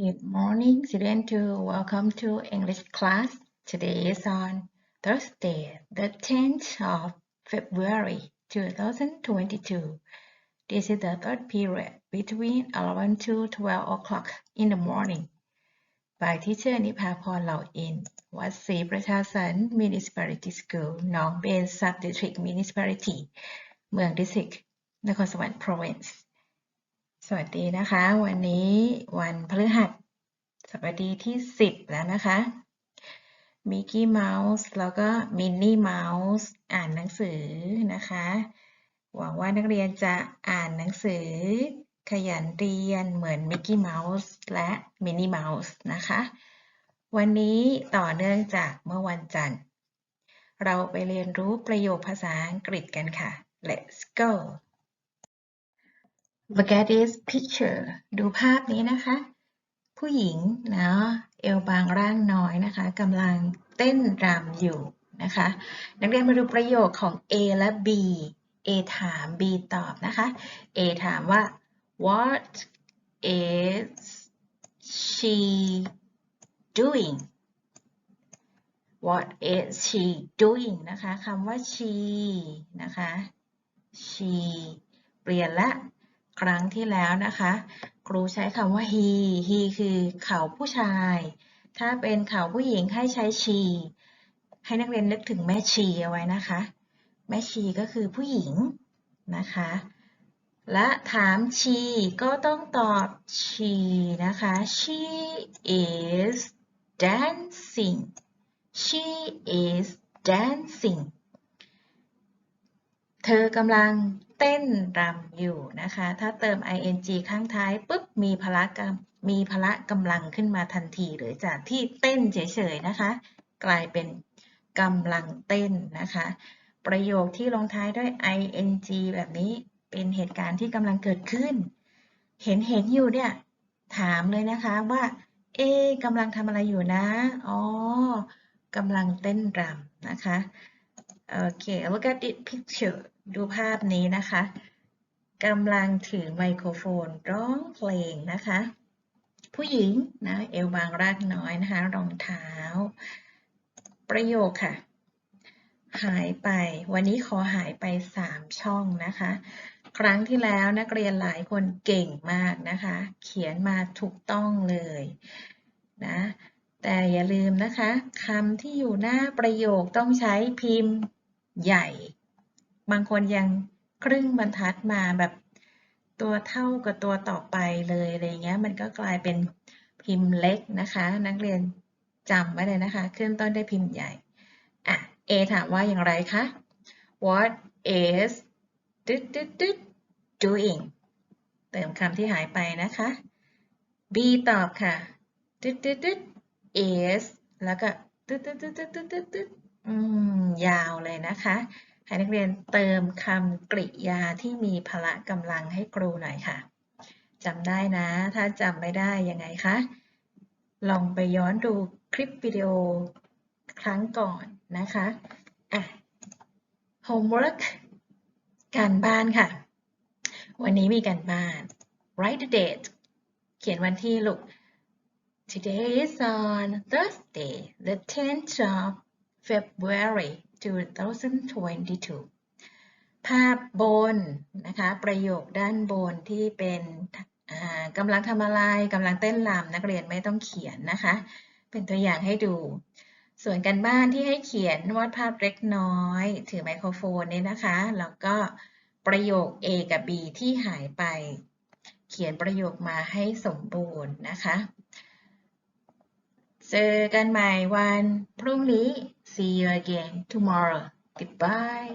Good morning, student two. Welcome to English class. Today is on Thursday, the 10th of February 2022. This is the third period between 11 to 12 o'clock in the morning. By teacher นิพาพรเหล่าอิน วัดศรีประชาสรร Municipality School หนองเบน Sub District Municipality เมืองดิสติกนครสวรรค์ Province สวัสดีนะคะ วันนี้วันพฤหัสบดีที่ 10 แล้วนะคะมิกกี้เมาส์แล้วก็มินนี่เมาส์อ่านหนังสือนะคะ หวังว่านักเรียนจะอ่านหนังสือ ขยันเรียนเหมือนมิกกี้เมาส์และมินนี่เมาส์นะคะ วันนี้ต่อเนื่องจากเมื่อวันจันทร์ เราไปเรียนรู้ประโยคภาษาอังกฤษกันค่ะ let's go Look at this picture ดูภาพนี้นะคะ ผู้หญิงนะเอวบางร่างน้อยนะคะกำลังเต้นรำอยู่นะคะ นักเรียนมาดูประโยคของ A และ B A ถาม B ตอบนะคะ A ถามว่า What is she doing What is she doing นะคะคำว่า she นะคะ she เปลี่ยนละ ครั้งที่แล้วนะคะ ครูใช้คำว่า he he คือเขาผู้ชาย ถ้าเป็นเขาผู้หญิงให้ใช้ she ให้นักเรียนนึกถึงแม่ชีเอาไว้นะคะ แม่ชีก็คือผู้หญิงนะคะ และถาม she ก็ต้องตอบ she นะคะ she is dancing she is dancing เธอกำลัง เต้นรำอยู่นะคะ ถ้าเติม ing ข้างท้ายปุ๊บมีพละกรรมมีพละกำลังขึ้นมาทันทีหรือจากที่เต้นเฉยๆนะคะ กลายเป็นกำลังเต้นนะคะ ประโยคที่ลงท้ายด้วย ing แบบนี้เป็นเหตุการณ์ที่กำลังเกิดขึ้น เห็นเห็นอยู่เนี่ยถามเลยนะคะว่าเอกำลังทำอะไรอยู่นะ อ๋อกำลังเต้นรำนะคะโอเค look at this picture ดูภาพนี้นะคะกำลังถือไมโครโฟนร้องเพลงนะคะ ผู้หญิงนะเอวบางรากน้อยนะคะ รองเท้า ประโยคค่ะ หายไป วันนี้ขอหายไป 3 ช่องนะคะ ครั้งที่แล้วนักเรียนหลายคนเก่งมากนะคะ เขียนมาถูกต้องเลยนะแต่อย่าลืมนะคะคำที่อยู่หน้าประโยคต้องใช้พิมพ์ใหญ่ บางคนยังครึ่งบรรทัดมาแบบตัวเท่ากับตัวต่อไปเลยอะไรเงี้ย มันก็กลายเป็นพิมพ์เล็กนะคะ นักเรียนจำไว้เลยนะคะ ขึ้นต้นด้วยพิมพ์ใหญ่อะ A ถามว่าอย่างไรคะ What is doing เติมคำที่หายไปนะคะ B ตอบค่ะ is แล้วก็ตึ๊ดตึ๊ดตึ๊ดตึ๊ดตึ๊ดดึดยาวเลยนะคะ ให้นักเรียนเติมคำกริยาที่มีพละกำลังให้ครูหน่อยค่ะจำได้นะ ถ้าจำไม่ได้ยังไงคะ ลองไปย้อนดูคลิปวิดีโอครั้งก่อนนะคะอะ homework การบ้านค่ะ วันนี้มีการบ้าน write the date เขียนวันที่ลูก Today is on Thursday, the 10th of February 2022 ภาพบนนะคะประโยคด้านบนที่เป็นกำลังทำอะไรกำลังเต้นรำนักเรียนไม่ต้องเขียนนะคะ เป็นตัวอย่างให้ดู ส่วนการบ้านที่ให้เขียนวาดภาพเล็กน้อย ถือไมโครโฟนนี่นะคะ แล้วก็ประโยค A กับ B ที่หายไป เขียนประโยคมาให้สมบูรณ์นะคะ เจอกันใหม่วันพรุ่งนี้ see you again tomorrow goodbye